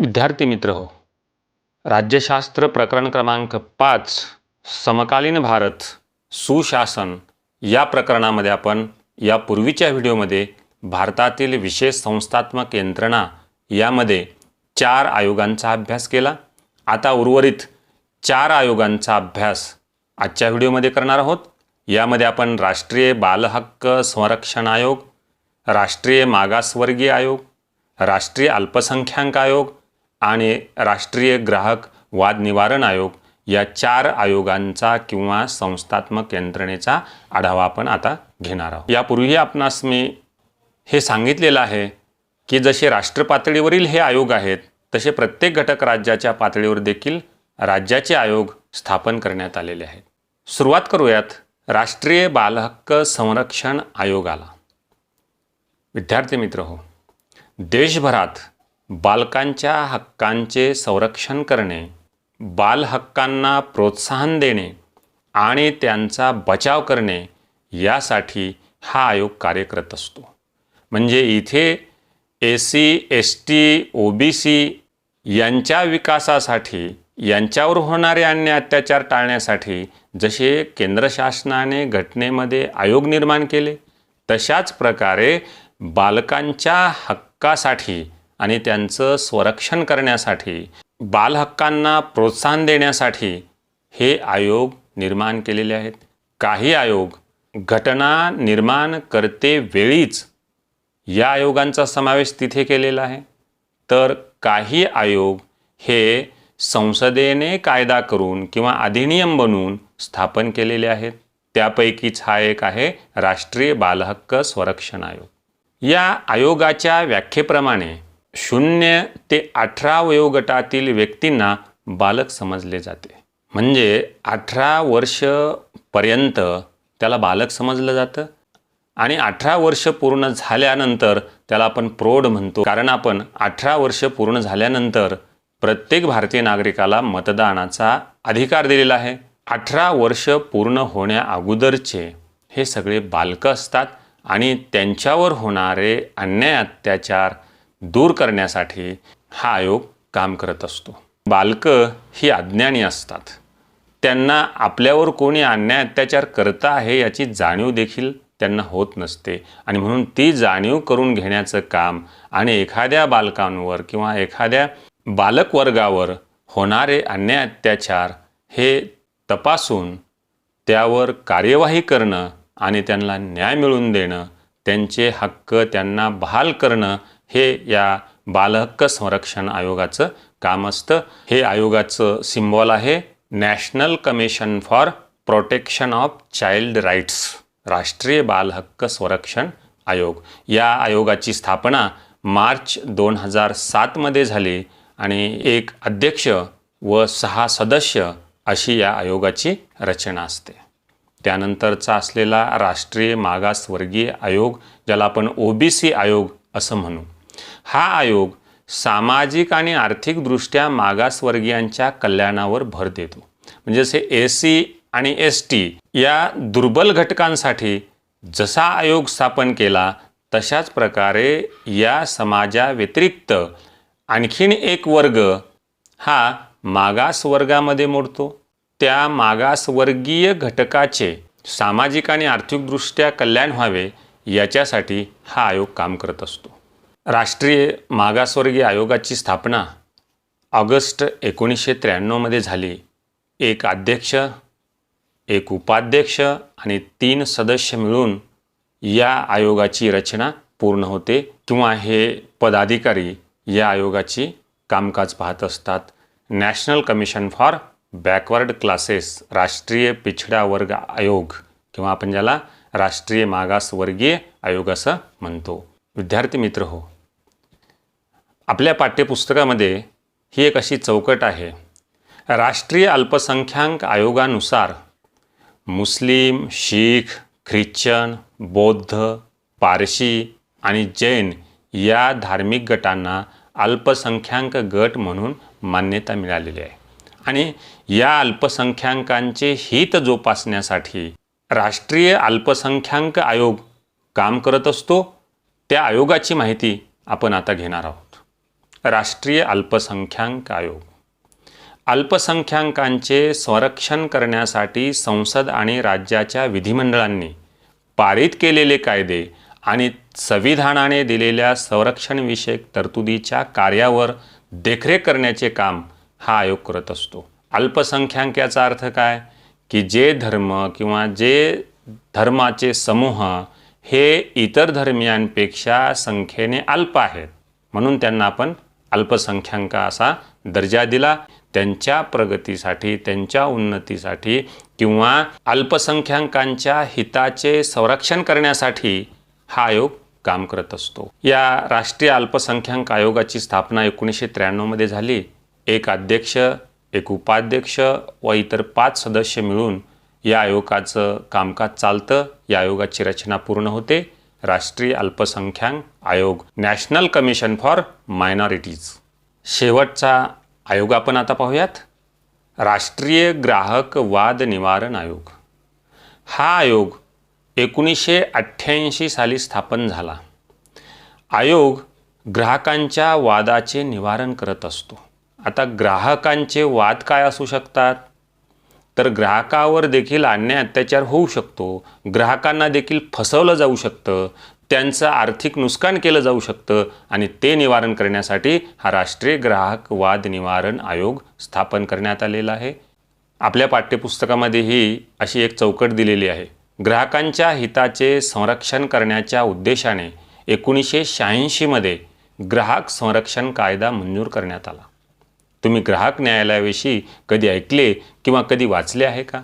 विद्यार्थी मित्र हो राज्यशास्त्र प्रकरण क्रमांक पाच समकालीन भारत सुशासन या प्रकरणामध्ये आपण या पूर्वीच्या व्हिडिओमध्ये भारतातील विशेष संस्थात्मक यंत्रणा यामध्ये चार आयोगांचा अभ्यास केला. आता उर्वरित चार आयोगांचा अभ्यास आजच्या व्हिडिओमध्ये करणार आहोत. यामध्ये आपण राष्ट्रीय बालहक्क संरक्षण आयोग राष्ट्रीय मागासवर्गीय आयोग राष्ट्रीय अल्पसंख्याक आयोग आणि राष्ट्रीय ग्राहक वाद निवारण आयोग या चार आयोगांचा किंवा संस्थात्मक यंत्रणेचा आढावा आपण आता घेणार आहोत. यापूर्वी आपणास मी हे सांगितलेलं आहे की जसे राष्ट्र पातळीवरील हे आयोग आहेत तसे प्रत्येक घटक राज्याच्या पातळीवर देखील राज्याचे आयोग स्थापन करण्यात आलेले आहेत. सुरुवात करूयात राष्ट्रीय बालहक्क संरक्षण आयोगाला. विद्यार्थी मित्र हो देशभरात बालकांच्या हक्कांचे संरक्षण करणे बालहक्कांना प्रोत्साहन देणे आणि त्यांचा बचाव करणे यासाठी हा आयोग कार्य करत असतो. म्हणजे इथे A C S T O B C यांच्या विकासासाठी यांच्यावर होणारे अन्य अत्याचार टाळण्यासाठी जसे केंद्र शासनाने घटनेमध्ये आयोग निर्माण केले तशाच प्रकारे बालकांच्या हक्कासाठी आणि त्यांचं संरक्षण करण्यासाठी बालहक्कांना प्रोत्साहन देण्यासाठी हे आयोग निर्माण केलेले आहेत. काही आयोग घटना निर्माण करते वेळीच या आयोगांचा समावेश तिथे केलेला आहे. तर काही आयोग हे संसदेने कायदा करून किंवा अधिनियम बनवून स्थापन केलेले आहेत. त्यापैकीच हा एक आहे राष्ट्रीय बालहक्क संरक्षण आयोग. या आयोगाच्या व्याख्येप्रमाणे शून्य ते अठरा वयोगटातील व्यक्तींना बालक समजले जाते. म्हणजे अठरा वर्षपर्यंत त्याला बालक समजलं जातं आणि अठरा वर्ष पूर्ण झाल्यानंतर त्याला आपण प्रौढ म्हणतो. कारण आपण अठरा वर्ष पूर्ण झाल्यानंतर प्रत्येक भारतीय नागरिकाला मतदानाचा अधिकार दिलेला आहे. अठरा वर्ष पूर्ण होण्या अगोदरचे हे सगळे बालकं असतात आणि त्यांच्यावर होणारे अन्याय अत्याचार दूर करण्यासाठी हा आयोग काम करत असतो. बालकं ही अज्ञानी असतात. त्यांना आपल्यावर कोणी अन्याय अत्याचार करत आहे याची जाणीव देखील त्यांना होत नसते. आणि म्हणून ती जाणीव करून घेण्याचं काम आणि एखाद्या बालकांवर किंवा एखाद्या बालकवर्गावर होणारे अन्याय अत्याचार हे तपासून त्यावर कार्यवाही करणं आणि त्यांना न्याय मिळवून देणं त्यांचे हक्क त्यांना बहाल करणं हे या बालहक्क संरक्षण आयोगाचं काम असतं. हे आयोगाचं सिम्बॉल आहे national commission for protection of child rights राष्ट्रीय बालहक्क संरक्षण आयोग. या आयोगाची स्थापना मार्च दोन हजार सातमध्ये झाली आणि एक अध्यक्ष व सहा सदस्य अशी या आयोगाची रचना असते. त्यानंतरचा असलेला राष्ट्रीय मागासवर्गीय आयोग ज्याला आपण ओ बी सी आयोग असं म्हणू. हा आयोग सामाजिक आणि आर्थिकदृष्ट्या मागासवर्गीयांच्या कल्याणावर भर देतो. म्हणजे जसे एस सी आणि एस टी या दुर्बल घटकांसाठी जसा आयोग स्थापन केला तशाच प्रकारे या समाजाव्यतिरिक्त आणखीन एक वर्ग हा मागासवर्गामध्ये मोडतो. त्या मागासवर्गीय घटकाचे सामाजिक आणि आर्थिकदृष्ट्या कल्याण व्हावे याच्यासाठी हा आयोग काम करत असतो. राष्ट्रीय मागासवर्गीय आयोगाची स्थापना ऑगस्ट एकोणीसशे त्र्याण्णवमध्ये झाली. एक अध्यक्ष एक उपाध्यक्ष आणि तीन सदस्य मिळून या आयोगाची रचना पूर्ण होते किंवा हे पदाधिकारी या आयोगाची कामकाज पाहत असतात. National commission for backward classes राष्ट्रीय पिछडा वर्ग आयोग किंवा आपण ज्याला राष्ट्रीय मागासवर्गीय आयोग असं म्हणतो. विद्यार्थी मित्र हो आपल्या पाठ्यपुस्तकामध्ये ही एक अशी चौकट आहे. राष्ट्रीय अल्पसंख्याक आयोगानुसार मुस्लिम शीख ख्रिश्चन बौद्ध पारशी आणि जैन या धार्मिक गटांना अल्पसंख्याक गट म्हणून मान्यता मिळालेली आहे. आणि या अल्पसंख्याकांचे हित जोपासण्यासाठी राष्ट्रीय अल्पसंख्याक आयोग काम करत असतो. त्या आयोगाची माहिती आपण आता घेणार आहोत. राष्ट्रीय अल्पसंख्याक आयोग. अल्पसंख्याकांचे संरक्षण करण्यासाठी संसद आणि राज्याच्या विधिमंडळांनी पारित केलेले कायदे आणि संविधानाने दिलेल्या संरक्षणविषयक तरतुदीच्या कार्यावर देखरेख करण्याचे काम हा आयोग करत असतो. अल्पसंख्याक याचा अर्थ काय? की जे धर्म किंवा जे धर्माचे समूह हे इतर धर्मियांपेक्षा संख्येने अल्प आहेत. म्हणून त्यांना आपण अल्पसंख्याक असा दर्जा दिला. त्यांच्या प्रगतीसाठी त्यांच्या उन्नतीसाठी किंवा अल्पसंख्याकांच्या हिताचे संरक्षण करण्यासाठी हा आयोग काम करत असतो. या राष्ट्रीय अल्पसंख्याक आयोगाची स्थापना एकोणीसशे त्र्याण्णवमध्ये झाली. एक अध्यक्ष एक उपाध्यक्ष व इतर पाच सदस्य मिळून या आयोगाचं कामकाज चालतं. या आयोगाची रचना पूर्ण होते. राष्ट्रीय अल्पसंख्याक आयोग नॅशनल कमिशन फॉर मायनॉरिटीज शेवटचा आयोग आपण आता पाहूयात. राष्ट्रीय ग्राहक वाद निवारण आयोग. हा आयोग एकोणीसशे अठ्ठ्याऐंशी साली स्थापन झाला. आयोग ग्राहकांच्या वादाचे निवारण करत असतो. आता ग्राहकांचे वाद काय असू शकतात? तर ग्राहकावर देखील अन्याय अत्याचार होऊ शकतो. ग्राहकांना देखील फसवलं जाऊ शकतं. त्यांचं आर्थिक नुकसान केलं जाऊ शकतं आणि ते निवारण करण्यासाठी हा राष्ट्रीय ग्राहक वाद निवारण आयोग स्थापन करण्यात आलेला आहे. आपल्या पाठ्यपुस्तकामध्येही अशी एक चौकट दिलेली आहे. ग्राहकांच्या हिताचे संरक्षण करण्याच्या उद्देशाने एकोणीसशे शहाऐंशीमध्ये ग्राहक संरक्षण कायदा मंजूर करण्यात आला. तुम्ही ग्राहक न्यायालयाविषयी कधी ऐकले किंवा कधी वाचले आहे का?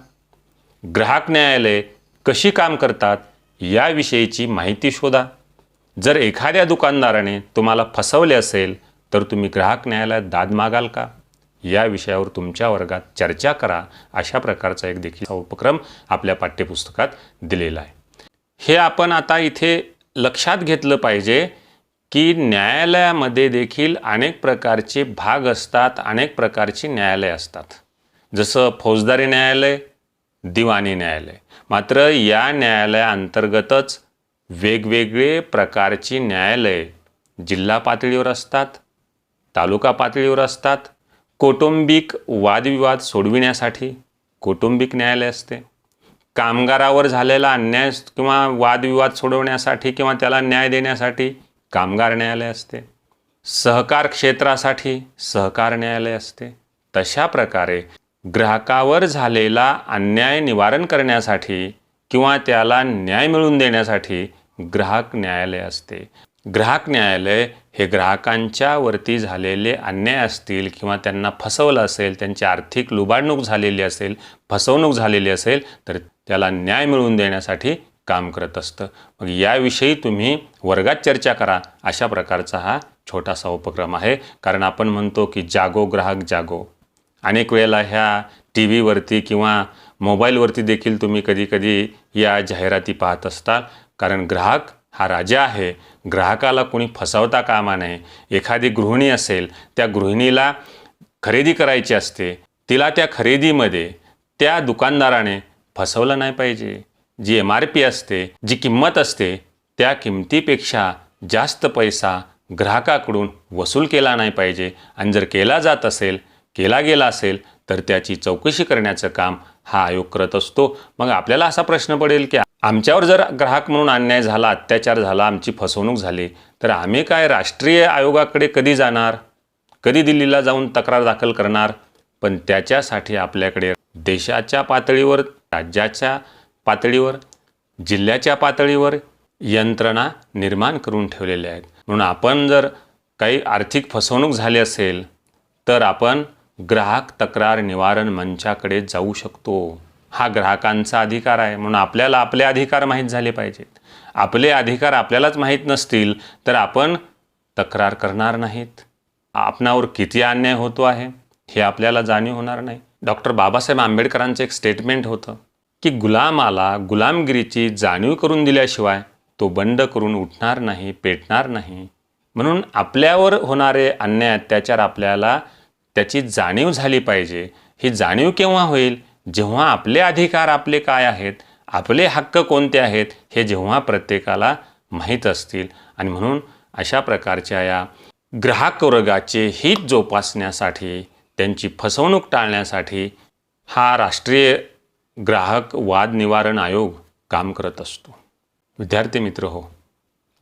ग्राहक न्यायालय कशी काम करतात याविषयीची माहिती शोधा. जर एखाद्या दुकानदाराने तुम्हाला फसवले असेल तर तुम्ही ग्राहक न्यायालयात दाद मागाल का? या विषयावर तुमच्या वर्गात चर्चा करा अशा प्रकारचा एक देखील उपक्रम आपल्या पाठ्यपुस्तकात दिलेला आहे. हे आपण आता इथे लक्षात घेतलं पाहिजे की न्यायालयामध्ये देखील अनेक प्रकारचे भाग असतात अनेक प्रकारची न्यायालय असतात. जसं फौजदारी न्यायालय दिवाणी न्यायालय. मात्र या न्यायालयाअंतर्गतच वेगवेगळे प्रकारची न्यायालय जिल्हा पातळीवर असतात तालुका पातळीवर असतात. कौटुंबिक वादविवाद सोडविण्यासाठी कौटुंबिक न्यायालय असते. कामगारावर झालेला अन्याय किंवा वादविवाद सोडवण्यासाठी किंवा त्याला न्याय देण्यासाठी कामगार न्यायालय असते. सहकार क्षेत्रासाठी सहकार न्यायालय असते. तशा प्रकारे ग्राहकावर झालेला अन्याय निवारण करण्यासाठी किंवा त्याला न्याय मिळवून देण्यासाठी ग्राहक न्यायालय असते. ग्राहक न्यायालय हे ग्राहकांच्या वरती झालेले अन्याय असतील किंवा त्यांना फसवलं असेल त्यांची आर्थिक लुबाडणूक झालेली असेल फसवणूक झालेली असेल तर त्याला न्याय मिळवून देण्यासाठी काम करत असतं. मग याविषयी तुम्ही वर्गात चर्चा करा. अशा प्रकारचा हा छोटासा उपक्रम आहे. कारण आपण म्हणतो की जागो ग्राहक जागो. अनेक वेळेला ह्या टी व्हीवरती किंवा मोबाईलवरती देखील तुम्ही कधीकधी या जाहिराती पाहत असता. कारण ग्राहक हा राजा आहे. ग्राहकाला कोणी फसवता कामा नये. एखादी गृहिणी असेल त्या गृहिणीला खरेदी करायची असते. तिला त्या खरेदीमध्ये त्या दुकानदाराने फसवलं नाही पाहिजे. जी एम आर पी असते जी किंमत असते त्या किमतीपेक्षा जास्त पैसा ग्राहकाकडून वसूल केला नाही पाहिजे. आणि जर केला जात असेल केला गेला असेल तर त्याची चौकशी करण्याचं काम हा आयोग करत असतो. मग आपल्याला असा प्रश्न पडेल की आमच्यावर जर ग्राहक म्हणून अन्याय झाला अत्याचार झाला आमची फसवणूक झाली तर आम्ही काय राष्ट्रीय आयोगाकडे कधी जाणार? कधी दिल्लीला जाऊन तक्रार दाखल करणार? पण त्याच्यासाठी आपल्याकडे देशाच्या पातळीवर राज्याच्या पातळीवर जिल्ह्याच्या पातळीवर यंत्रणा निर्माण करून ठेवलेल्या आहेत. म्हणून आपण जर काही आर्थिक फसवणूक झाली असेल तर आपण ग्राहक तक्रार निवारण मंचाकडे जाऊ शकतो. हा ग्राहकांचा अधिकार आहे. म्हणून आपल्याला आपले अधिकार माहीत झाले पाहिजेत. आपले अधिकार आपल्यालाच माहीत नसतील तर आपण तक्रार करणार नाहीत. आपणावर किती अन्याय होतो आहे हे आपल्याला जाणीव होणार नाही. डॉक्टर बाबासाहेब आंबेडकरांचं एक स्टेटमेंट होतं. की गुलामाला गुलामगिरीची जाणीव करून दिल्याशिवाय तो बंड करून उठणार नाही पेटणार नाही. म्हणून आपल्यावर होणारे अन्याय अत्याचार आपल्याला त्याची जाणीव झाली पाहिजे. ही जाणीव केव्हा होईल? जेव्हा आपले अधिकार आपले काय आहेत? आपले हक्क कोणते आहेत? हे जेव्हा प्रत्येकाला माहीत असतील. आणि म्हणून अशा प्रकारच्या या ग्राहक वर्गाचे हित जोपासण्यासाठी त्यांची फसवणूक टाळण्यासाठी हा राष्ट्रीय ग्राहक वाद निवारण आयोग काम करत असतो. विद्यार्थी मित्र हो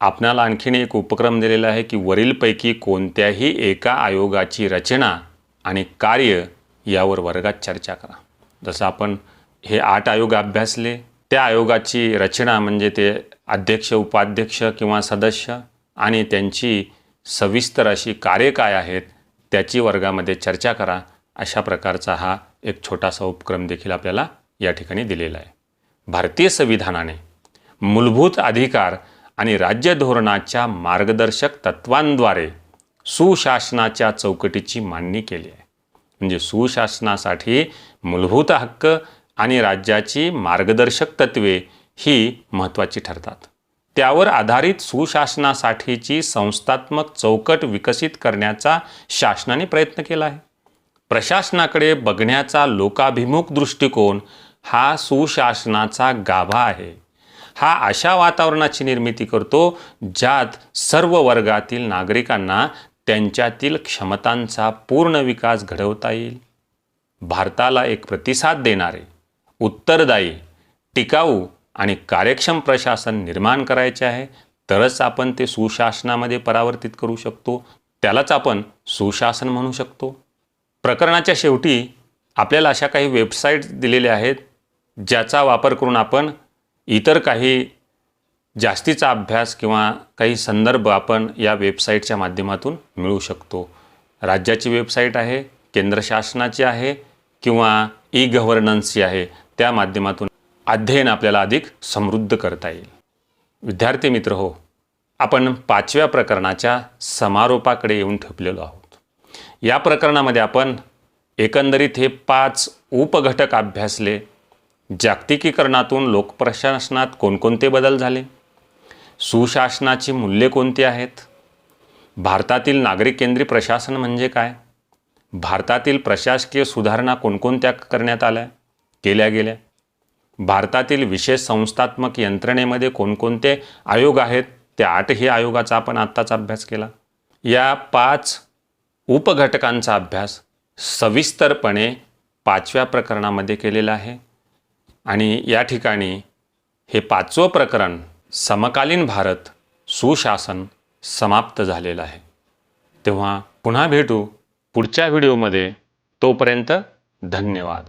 आपणाला आणखीन एक उपक्रम दिलेला आहे की वरीलपैकी कोणत्याही एका आयोगाची रचना आणि कार्य यावर वर्गात चर्चा करा. जसं आपण हे आठ आयोग अभ्यासले त्या आयोगाची रचना म्हणजे ते अध्यक्ष उपाध्यक्ष किंवा सदस्य आणि त्यांची सविस्तर अशी कार्य काय आहेत त्याची वर्गामध्ये चर्चा करा. अशा प्रकारचा हा एक छोटासा उपक्रम देखील आपल्याला या ठिकाणी दिलेला आहे. भारतीय संविधानाने मूलभूत अधिकार आणि राज्य धोरणाच्या मार्गदर्शक तत्वांद्वारे सुशासनाच्या चौकटीची मांडणी केली आहे. म्हणजे सुशासनासाठी मूलभूत हक्क आणि राज्याची मार्गदर्शक तत्वे ही महत्त्वाची ठरतात. त्यावर आधारित सुशासनासाठीची संस्थात्मक चौकट विकसित करण्याचा शासनाने प्रयत्न केला आहे. प्रशासनाकडे बघण्याचा लोकाभिमुख दृष्टिकोन हा सुशासनाचा गाभा आहे. हा अशा वातावरणाची निर्मिती करतो ज्यात सर्व वर्गातील नागरिकांना त्यांच्यातील क्षमतांचा पूर्ण विकास घडवता येईल. भारताला एक प्रतिसाद देणारे उत्तरदायी टिकाऊ आणि कार्यक्षम प्रशासन निर्माण करायचे आहे तरच आपण ते सुशासनामध्ये परावर्तित करू शकतो. त्यालाच आपण सुशासन म्हणू शकतो. प्रकरणाच्या शेवटी आपल्याला अशा काही वेबसाईट्स दिलेल्या आहेत ज्याचा वापर करून आपण इतर काही जास्तीचा अभ्यास किंवा काही संदर्भ आपण या वेबसाईटच्या माध्यमातून मिळू शकतो. राज्याची वेबसाईट आहे केंद्र शासनाची आहे किंवा ई गव्हर्नन्सची आहे त्या माध्यमातून अध्ययन आपल्याला अधिक समृद्ध करता येईल. विद्यार्थी मित्र हो आपण पाचव्या प्रकरणाच्या समारोपाकडे येऊन ठेपलेलो आहोत. या प्रकरणामध्ये आपण एकंदरीत हे पाच उपघटक अभ्यासले जागतिकीकरणातून लोकप्रशासनात कोणकोणते बदल झाले? सुशासनाची मूल्ये कोणती आहेत? भारतातील नागरिक केंद्रीय प्रशासन म्हणजे काय? भारतातील प्रशासकीय सुधारणा कोणकोणत्या करण्यात आल्या? केल्या गेल्या. भारतातील विशेष संस्थात्मक यंत्रणेमध्ये कोणकोणते आयोग आहेत? त्या आठही आयोगाचा आपण आत्ताच अभ्यास केला. या पाच उपघटकांचा अभ्यास सविस्तरपणे पाचव्या प्रकरणामध्ये केलेला आहे. आणि या ठिकाणी हे पाचवं प्रकरण समकालीन भारत सुशासन समाप्त झालेलं आहे. तेव्हा पुन्हा भेटू पुढच्या व्हिडिओमध्ये. तोपर्यंत धन्यवाद.